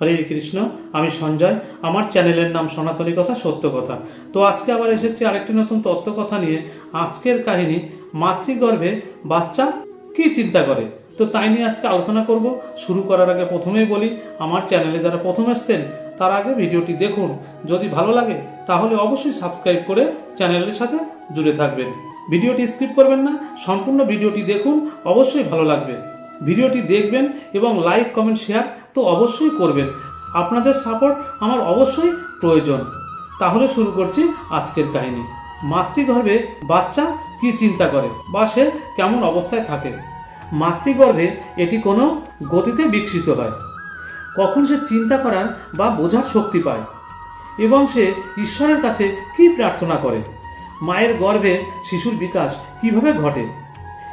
হরে কৃষ্ণ, আমি সঞ্জয়, আমার চ্যানেলের নাম সনাতনী কথা, সত্য কথা। তো আজকে আবার এসেছি আরেকটি নতুন তত্ত্ব কথা নিয়ে। আজকের কাহিনী, মাতৃগর্ভে বাচ্চা কি চিন্তা করে? তো তাই নিয়ে আজকে আলোচনা করব। শুরু করার আগে প্রথমেই বলি, আমার চ্যানেলে যারা প্রথম এসছেন, তার আগে ভিডিওটি দেখুন। যদি ভালো লাগে, তাহলে অবশ্যই সাবস্ক্রাইব করে চ্যানেলের সাথে জুড়ে থাকবেন। ভিডিওটি স্কিপ করবেন না, সম্পূর্ণ ভিডিওটি দেখুন, অবশ্যই ভালো লাগবে। ভিডিওটি দেখবেন এবং লাইক, কমেন্ট, শেয়ার তো অবশ্যই করবেন। আপনাদের সাপোর্ট আমার অবশ্যই প্রয়োজন। তাহলে শুরু করছি আজকের কাহিনী। মাতৃগর্ভে বাচ্চা কি চিন্তা করে বা সে কেমন অবস্থায় থাকে? মাতৃগর্ভে এটি কোনো গতিতে বিকশিত হয়। কখন সে চিন্তা করার বা বোঝার শক্তি পায়? এবং সে ঈশ্বরের কাছে কি প্রার্থনা করে? মায়ের গর্ভে শিশুর বিকাশ কীভাবে ঘটে?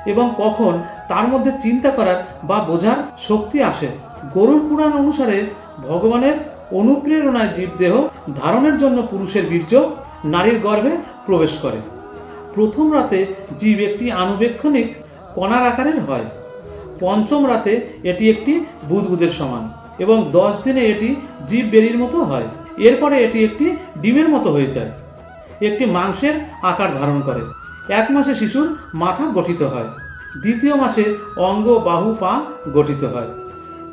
এবং কখন তার মধ্যে চিন্তা করার বা বোঝার শক্তি আসে? গরুর পুরাণ অনুসারে ভগবানের অনুপ্রেরণায় জীবদেহ ধারণের জন্য পুরুষের বীর্য, নারীর গর্ভে প্রবেশ করে। প্রথম রাতে জীব একটি আনুবেক্ষণিক কণার আকারের হয়। পঞ্চম রাতে এটি একটি বুদবুদের সমান এবং দশ দিনে এটি জীব বেরির মতো হয়। এরপরে এটি একটি ডিমের মতো হয়ে যায়। একটি মাংসের আকার ধারণ করে। এক মাসে শিশুর মাথা গঠিত হয়। দ্বিতীয় মাসে অঙ্গ বাহু পা গঠিত হয়।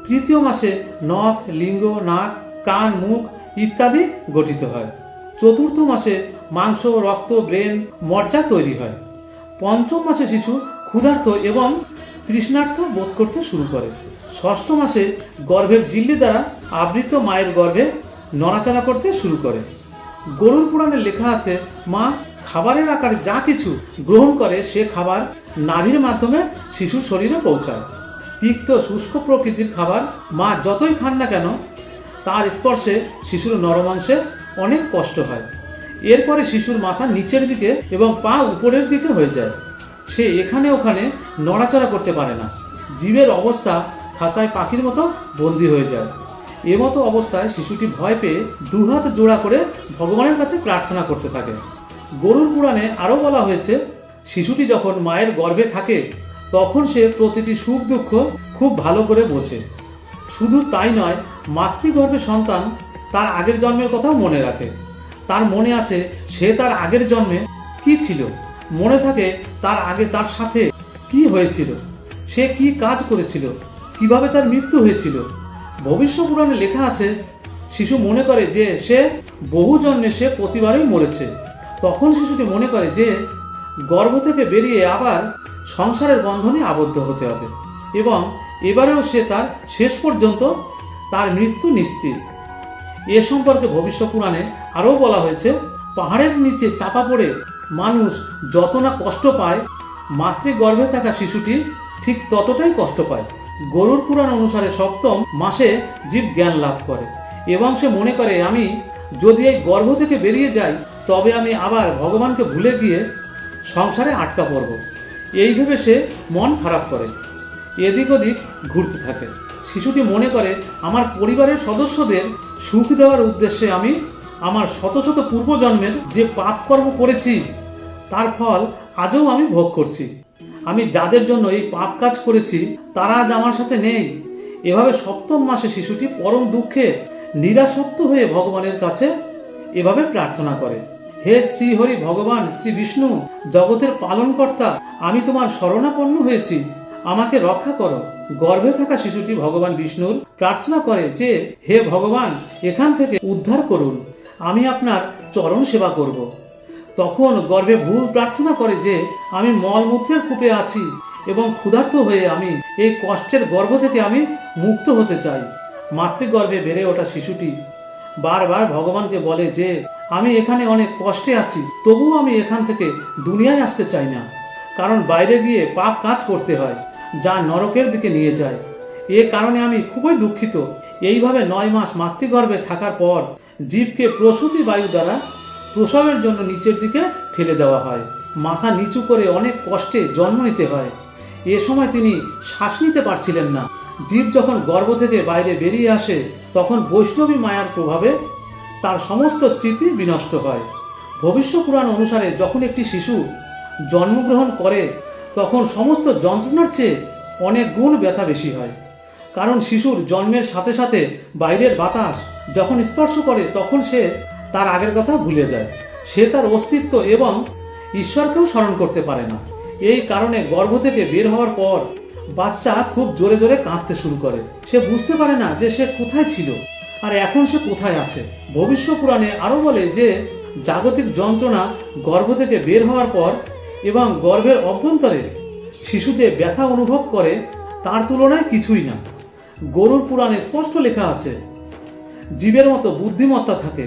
তৃতীয় মাসে নখ, লিঙ্গ, নাক, কান, মুখ ইত্যাদি গঠিত হয়। চতুর্থ মাসে মাংস, রক্ত, ব্রেন, মর্চা তৈরি হয়। পঞ্চম মাসে শিশু ক্ষুধার্ত এবং তৃষ্ণার্থ বোধ করতে শুরু করে। ষষ্ঠ মাসে গর্ভের জিল্লি দ্বারা আবৃত মায়ের গর্ভে নড়াচড়া করতে শুরু করে। গরুর পুরাণে লেখা আছে, মা, খাবারের আকারে যা কিছু গ্রহণ করে সে খাবার নাভির মাধ্যমে শিশুর শরীরে পৌঁছায়। তিক্ত শুষ্ক প্রকৃতির খাবার মা যতই খান না কেন, তার স্পর্শে শিশুর নরমাংসে অনেক কষ্ট হয়। এরপরে শিশুর মাথা নিচের দিকে এবং পা উপরের দিকে হয়ে যায়। সে এখানে ওখানে নড়াচড়া করতে পারে না। জীবের অবস্থা খাঁচায় পাখির মতো বন্দী হয়ে যায়। এমতো অবস্থায় শিশুটি ভয় পেয়ে দুহাত জোড়া করে ভগবানের কাছে প্রার্থনা করতে থাকে। গরুর পুরাণে আরও বলা হয়েছে, শিশুটি যখন মায়ের গর্ভে থাকে তখন সে প্রতিটি সুখ দুঃখ খুব ভালো করে বোঝে। শুধু তাই নয়, মাতৃগর্ভে সন্তান তার আগের জন্মের কথাও মনে রাখে। তার মনে আছে, সে তার আগের জন্মে কি ছিল? মনে থাকে, তার আগে তার সাথে কি হয়েছিল? সে কি কাজ করেছিল? কীভাবে তার মৃত্যু হয়েছিল? ভবিষ্য পুরাণে লেখা আছে, শিশু মনে করে যে সে বহু জন্মে সে প্রতিবারই মরেছে। তখন শিশুটি মনে করে যে গর্ভ থেকে বেরিয়ে আবার সংসারের বন্ধনে আবদ্ধ হতে হবে এবং এবারেও সে তার শেষ পর্যন্ত তার মৃত্যু নিশ্চিত। এ সম্পর্কে ভবিষ্য পুরাণে আরও বলা হয়েছে, পাহাড়ের নিচে চাপা পড়ে মানুষ যত না কষ্ট পায়, মাতৃগর্ভে থাকা শিশুটি ঠিক ততটাই কষ্ট পায়। গরুর পুরাণ অনুসারে সপ্তম মাসে জীব জ্ঞান লাভ করে এবং সে মনে করে, আমি যদি এই গর্ভ থেকে বেরিয়ে যাই, তবে আমি আবার ভগবানকে ভুলে গিয়ে সংসারে আটকা পড়ব। এই ভেবে সে মন খারাপ করে। এদিক ওদিক ঘুরতে থাকে। শিশুটি মনে করে, আমার পরিবারের সদস্যদের সুখ দেওয়ার উদ্দেশ্যে আমি আমার শত শত পূর্বজন্মের যে পাপ কর্ম করেছি, তার ফল আজও আমি ভোগ করছি। আমি যাদের জন্য এই পাপ কাজ করেছি, তারা আজ আমার সাথে নেই। এভাবে সপ্তম মাসে শিশুটি পরম দুঃখে নিরাসক্ত হয়ে ভগবানের কাছে এভাবে প্রার্থনা করে। হে শ্রী হরি ভগবান, শ্রী বিষ্ণু, জগতের পালনকর্তা, আমি তোমার শরণাপন্ন হয়েছি। আমাকে রক্ষা করো। গর্ভে থাকা শিশুটি ভগবান বিষ্ণুর প্রার্থনা করে যে, হে ভগবান, এখান থেকে উদ্ধার করুন। আমি আপনার চরণ সেবা করব। তখন গর্ভে ভুল প্রার্থনা করে যে, আমি মলমূত্রের কূপে আছি এবং ক্ষুধার্ত হয়ে আমি এই কষ্টের গর্ভ থেকে আমি মুক্ত হতে চাই। মাতৃগর্ভে বেড়ে ওঠা শিশুটি বারবার ভগবানকে বলে যে আমি এখানে অনেক কষ্টে আছি, তবুও আমি এখান থেকে দুনিয়ায় আসতে চাই না। কারণ বাইরে গিয়ে পাপ কাজ করতে হয়, যা নরকের দিকে নিয়ে যায়। এ কারণে আমি খুবই দুঃখিত। এইভাবে নয় মাস মাতৃগর্ভে থাকার পর জীবকে প্রসূতি বায়ু দ্বারা প্রসবের জন্য নিচের দিকে ঠেলে দেওয়া হয়। মাথা নিচু করে অনেক কষ্টে জন্ম নিতে হয়। এ সময় তিনি শ্বাস নিতে পারছিলেন না। জীব যখন গর্ভ থেকে বাইরে বেরিয়ে আসে, তখন বৈষ্ণবী মায়ার প্রভাবে তার সমস্ত স্মৃতি বিনষ্ট হয়। ভবিষ্য পুরাণ অনুসারে যখন একটি শিশু জন্মগ্রহণ করে, তখন সমস্ত যন্ত্রণার চেয়ে অনেক গুণ ব্যথা বেশি হয়। কারণ শিশুর জন্মের সাথে সাথে বাইরের বাতাস যখন স্পর্শ করে, তখন সে তার আগের কথা ভুলে যায়। সে তার অস্তিত্ব এবং ঈশ্বরকেও স্মরণ করতে পারে না। এই কারণে গর্ভ থেকে বের হওয়ার পর বাচ্চা খুব জোরে জোরে কাঁদতে শুরু করে। সে বুঝতে পারে না যে সে কোথায় ছিল। আর এখন সে কোথায় আছে? ভবিষ্য পুরাণে আরও বলে যে, জাগতিক যন্ত্রণা গর্ভ থেকে বের হওয়ার পর এবং গর্ভের অভ্যন্তরে শিশু যে ব্যথা অনুভব করে, তার তুলনায় কিছুই না। গরুর পুরাণে স্পষ্ট লেখা আছে, জীবের মতো বুদ্ধিমত্তা থাকে।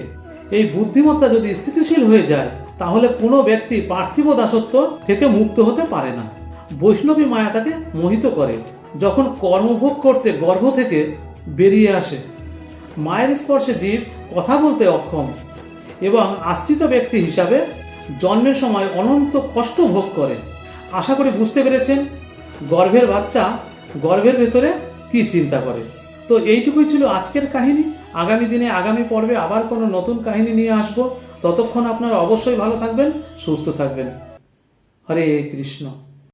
এই বুদ্ধিমত্তা যদি স্থিতিশীল হয়ে যায়, তাহলে কোনো ব্যক্তি পার্থিব দাসত্ব থেকে মুক্ত হতে পারে না। বৈষ্ণবী মায়া তাকে মোহিত করে, যখন কর্মভোগ করতে গর্ভ থেকে বেরিয়ে আসে। মায়ের স্পর্শে জীব কথা বলতে অক্ষম এবং আশ্রিত ব্যক্তি হিসাবে জন্মের সময় অনন্ত কষ্ট ভোগ করে। আশা করি বুঝতে পেরেছেন গর্ভের বাচ্চা গর্ভের ভেতরে কি চিন্তা করে। তো এইটুকুই ছিল আজকের কাহিনী। আগামী দিনে, আগামী পর্বে আবার কোনো নতুন কাহিনী নিয়ে আসব। ততক্ষণ আপনারা অবশ্যই ভালো থাকবেন, সুস্থ থাকবেন। হরে কৃষ্ণ।